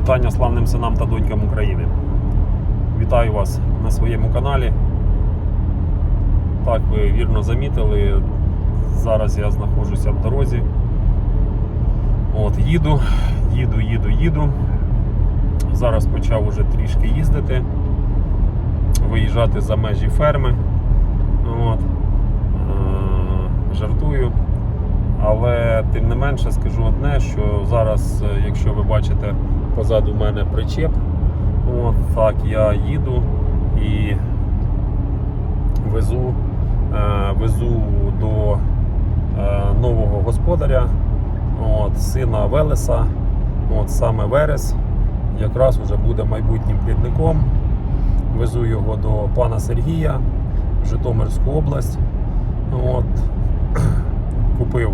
вітання славним синам та донькам України. Вітаю вас на своєму каналі. Так, ви вірно замітили. Зараз я знаходжуся в дорозі. От, їду, їду, їду, їду. Зараз почав уже трішки їздити, виїжджати за межі ферми. От. Е, Жартую. Але тим не менше скажу одне, що зараз, е, якщо ви бачите позаду мене причеп, от так я їду і везу, е, везу до е, нового господаря, от, сина Велеса, от саме Верес, якраз уже буде майбутнім плідником. Везу його до пана Сергія в Житомирську область. От, купив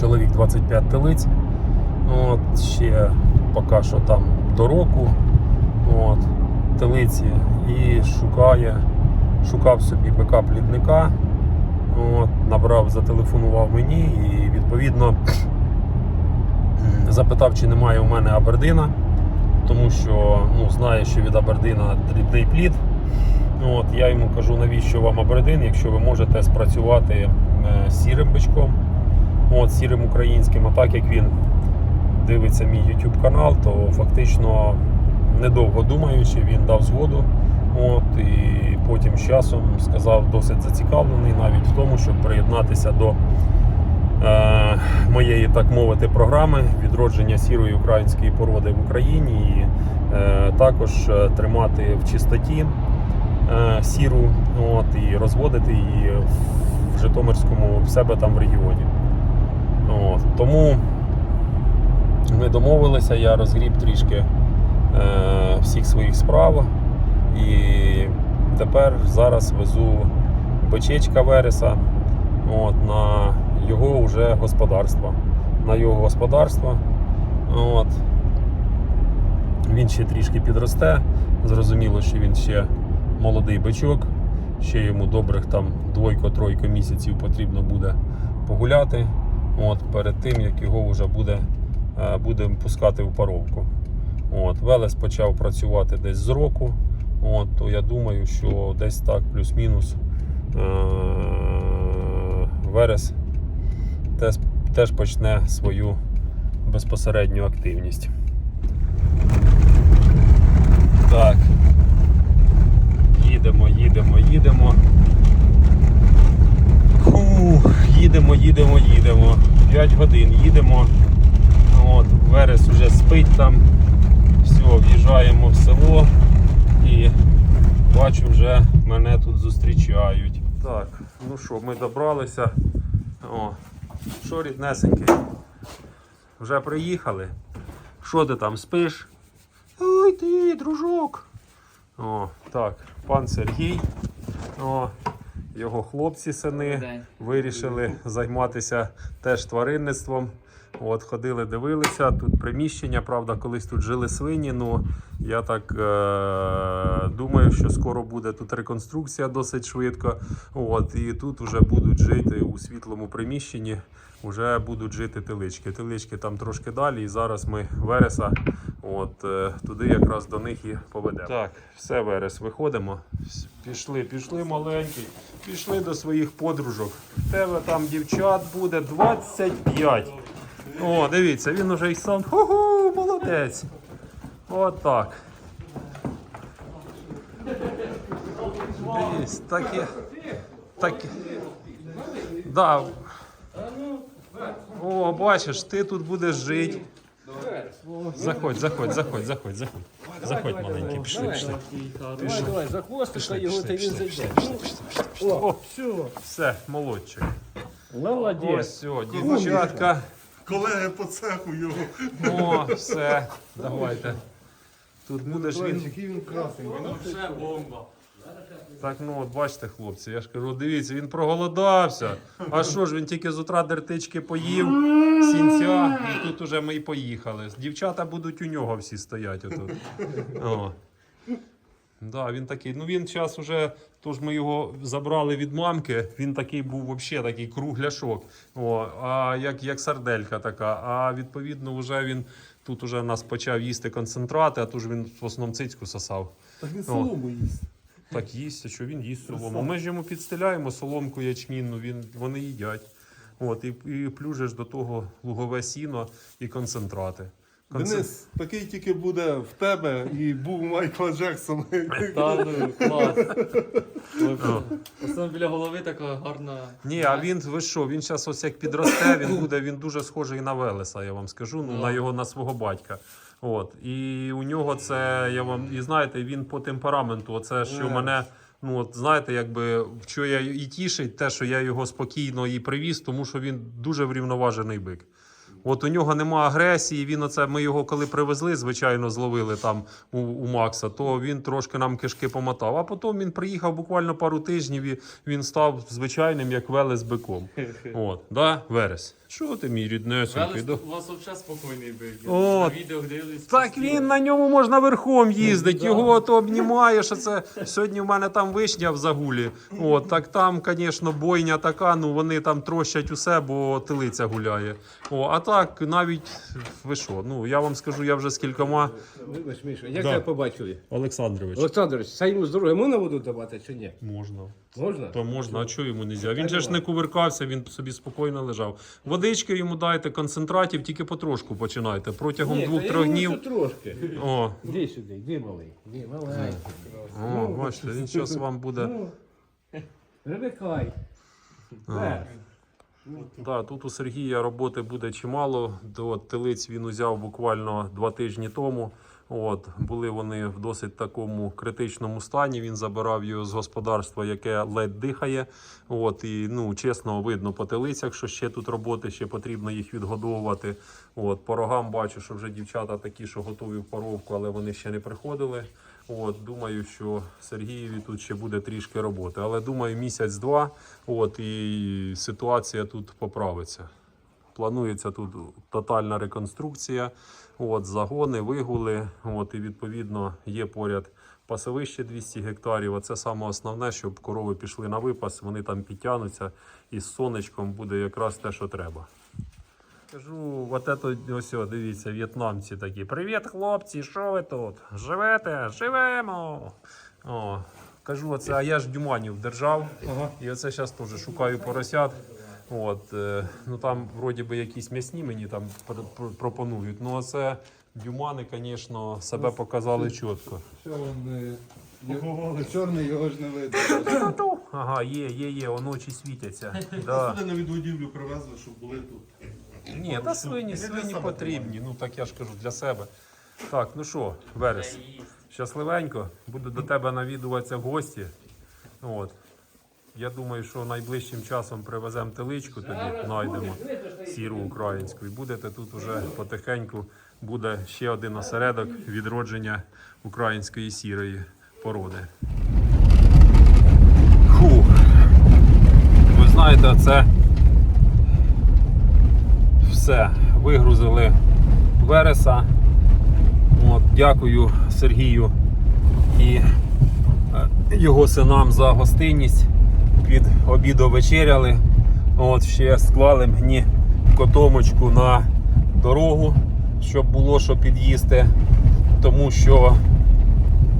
чоловік 25 телиць. От, ще поки що там до року. От, телиці і шукає, шукав собі бика плідника. От, набрав, зателефонував мені і відповідно запитав, чи немає у мене Абердина, тому що ну, знає, що від Абердина дрібний плід. От, я йому кажу, навіщо вам Абердин, якщо ви можете спрацювати е, сірим бичком, от, сірим українським. А так як він дивиться мій YouTube канал, то фактично недовго думаючи, він дав згоду. От, і потім з часом сказав, досить зацікавлений навіть в тому, щоб приєднатися до е, моєї, так мовити, програми відродження сірої української породи в Україні і е, також е, тримати в чистоті е, сіру от, і розводити її в Житомирському в себе там в регіоні. От, тому ми домовилися, я розгріб трішки е, всіх своїх справ. І тепер зараз везу бичечка Вереса от, на його вже господарство. На його господарство. От. Він ще трішки підросте. Зрозуміло, що він ще молодий бичок, ще йому добрих там двойко-тройко місяців потрібно буде погуляти. От, перед тим, як його вже буде, будемо пускати в паровку. От, Велес почав працювати десь з року. От, то я думаю, що десь так плюс-мінус е- Верес теж, теж почне свою безпосередню активність. Так. Їдемо, їдемо, їдемо. Фух, їдемо, їдемо, їдемо. 5 годин їдемо. Спить там. Все, в'їжджаємо в село і бачу, вже мене тут зустрічають. Так, ну що, ми добралися. О, що ріднесенький? Вже приїхали. Що ти там спиш? Ой ти, дружок. О, так, пан Сергій. О, його хлопці сини вирішили займатися теж тваринництвом. От, ходили, дивилися. Тут приміщення, правда, колись тут жили свині. Ну я так е- думаю, що скоро буде тут реконструкція досить швидко. От, і тут вже будуть жити у світлому приміщенні. Вже будуть жити телички. Телички там трошки далі, і зараз ми Вереса, от е, туди якраз до них і поведемо. Так, все, Верес, виходимо. Пішли, пішли маленький, пішли до своїх подружок. В тебе там дівчат буде 25. О, дивіться, він уже й сам. Ху-ху, молодець. От так. Дивись, таке. Таке. Да. О, бачиш, ти тут будеш жити. Заходь, заходь, заходь, заходь, заходь. Заходь, маленький, пішли, пішли. Давай, давай, за хвостика його та він зайде. О, Все, все, молодчик. молодець. Ось, все, дівчатка. Колеги по цеху його. О, все, давайте. Тут будеш він. Який він красний. Так, ну от бачите, хлопці, я ж кажу, дивіться, він проголодався. А що ж, він тільки з утра дертички поїв, сінця, і тут уже ми й поїхали. Дівчата будуть у нього всі стоять отут. О. Да, він такий. Ну він зараз уже, тож ми його забрали від мамки. Він такий був взагалі такий кругляшок. О, а як, як сарделька така. А відповідно, вже він тут уже нас почав їсти концентрати, а тут ж він в основному цицьку сосав. Так він солому їсть. Так їсть, а що він їсть солому. Ми ж йому підстеляємо соломку ячмінну, він, вони їдять. От, і, і плюжиш до того лугове сіно і концентрати. Денис, такий тільки буде в тебе і був Майкла Джексона. Та ну, клас. Основно біля голови така гарна. Ні, а він ви що? Він зараз ось як підросте, він буде він дуже схожий на Велеса, я вам скажу. Ну на його на свого батька. От і у нього це я вам і знаєте, він по темпераменту. Оце що Е. мене. Ну от знаєте, якби що я і тішить, те, що я його спокійно і привіз, тому що він дуже врівноважений бик. От у нього нема агресії. Він оце ми його коли привезли, звичайно, зловили там у, у Макса, то він трошки нам кишки помотав. А потім він приїхав буквально пару тижнів. І він став звичайним, як Велес биком. От, да, Верес. Що ти, мій ріднесенький? Велес, Да? у вас взагалі спокійний бик. О, На відео дивились. Так постійно. він на ньому можна верхом їздити, його то обнімаєш. а Це сьогодні в мене там вишня в загулі. От так там, звісно, бойня така. Ну вони там трощать усе, бо телиця гуляє. О, а так навіть ви що? Ну я вам скажу, я вже з кількома. Вибач, Міша, як Да. тебе побачили? Олександрович. Олександрович, це йому здоров'я можна воду давати чи ні? Можна. Можна? То можна, а чого йому не можна? Він же ж не кувиркався, він собі спокійно лежав. Водички йому дайте, концентратів, тільки потрошку починайте. Протягом двох-трьох днів. трошки. О, Іди сюди, іди малий. Іди, маленький. о, бачите, він зараз вам буде. Ну, привикай. Так. Да, тут у Сергія роботи буде чимало. До телиць він узяв буквально два тижні тому. От, були вони в досить такому критичному стані. Він забирав його з господарства, яке ледь дихає. От, і ну, чесно, видно по телицях, що ще тут роботи, ще потрібно їх відгодовувати. От, по рогам бачу, що вже дівчата такі, що готові в паровку, але вони ще не приходили. От, думаю, що Сергієві тут ще буде трішки роботи. Але думаю, місяць-два, от, і ситуація тут поправиться. Планується тут тотальна реконструкція, от, загони, вигули. От, і відповідно є поряд пасовище 200 гектарів. Оце саме основне, щоб корови пішли на випас, вони там підтягнуться і з сонечком буде якраз те, що треба. Кажу, от это, ось, дивіться, в'єтнамці такі. Привіт, хлопці, що ви тут? Живете? Живемо. О, кажу, оце, а я ж дюманів держав. І оце зараз теж шукаю поросят. От, е, ну там вроді би якісь м'ясні мені там пр- пр- пропонують. Ну оце дюмани, звісно, себе показали чітко. Що він е, чорний, його ж не видно. Ага, є, є, є, он очі світяться. Да. Сюди на відгодівлю привезли, щоб були тут. Ні, та свині, свині потрібні. Ну так я ж кажу для себе. Так, ну що, Верес, щасливенько. Буду до тебе навідуватися в гості. От. Я думаю, що найближчим часом привеземо теличку, тоді знайдемо сіру українську. І будете тут уже потихеньку буде ще один осередок відродження української сірої породи. Фу. Ви знаєте, це все. Вигрузили Вереса. От, дякую Сергію і е, його синам за гостинність. Під обіду вечеряли. От, ще склали мені котомочку на дорогу, щоб було що під'їсти. Тому що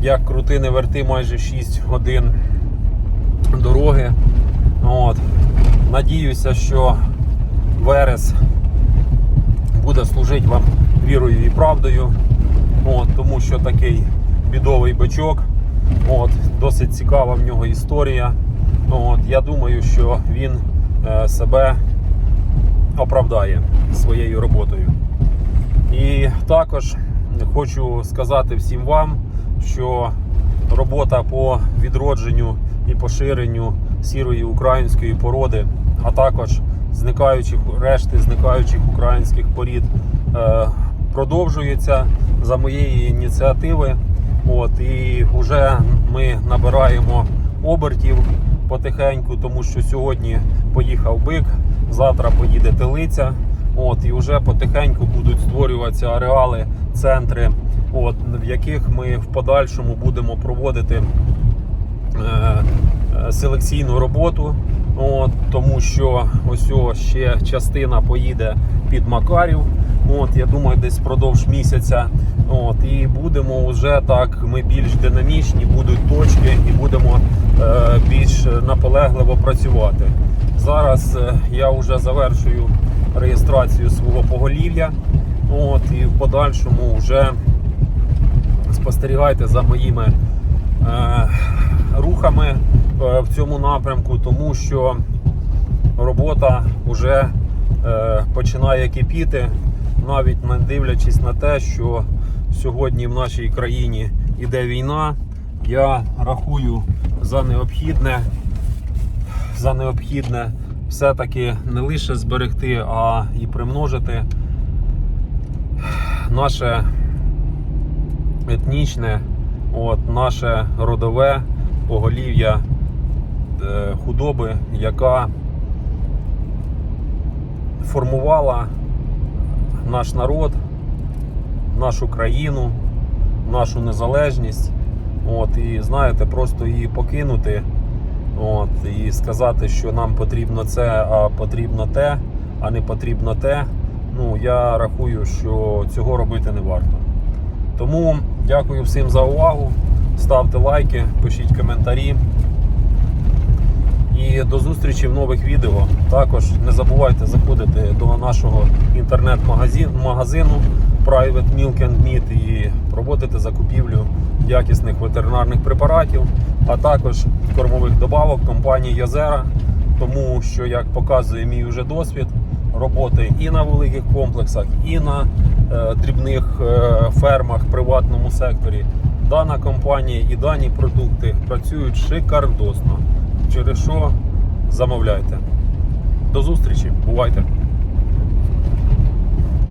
як крути не верти майже 6 годин дороги. От. Надіюся, що Верес буде служити вам вірою і правдою. От, тому що такий бідовий бичок. От, досить цікава в нього історія. От, я думаю, що він е, себе оправдає своєю роботою. І також хочу сказати всім вам, що робота по відродженню і поширенню сірої української породи, а також зникаючих решти зникаючих українських порід е, продовжується за моєї ініціативи. От і вже ми набираємо обертів потихеньку, тому що сьогодні поїхав бик, завтра поїде телиця. От і вже потихеньку будуть створюватися ареали, центри от, в яких ми в подальшому будемо проводити е, е, селекційну роботу. От, тому що ось о, ще частина поїде під Макарів. От, я думаю, десь впродовж місяця. От, і будемо вже так, ми більш динамічні, будуть точки і будемо наполегливо працювати. Зараз е, я вже завершую реєстрацію свого поголів'я. От, і в подальшому вже спостерігайте за моїми е, рухами е, в цьому напрямку, тому що робота вже е, починає кипіти, навіть не дивлячись на те, що сьогодні в нашій країні іде війна. Я рахую за необхідне, за необхідне все-таки не лише зберегти, а і примножити наше етнічне, от, наше родове поголів'я е, худоби, яка формувала наш народ, нашу країну, нашу незалежність. От, і знаєте, просто її покинути. От, і сказати, що нам потрібно це, а потрібно те, а не потрібно те. Ну, я рахую, що цього робити не варто. Тому дякую всім за увагу. Ставте лайки, пишіть коментарі. І до зустрічі в нових відео. Також не забувайте заходити до нашого інтернет-магазину Private Milk and Meat і проводити закупівлю якісних ветеринарних препаратів, а також кормових добавок компанії Йозера. Тому що, як показує мій уже досвід роботи і на великих комплексах, і на е, дрібних е, фермах приватному секторі, дана компанія і дані продукти працюють шикардосно. Через що замовляйте. До зустрічі, бувайте!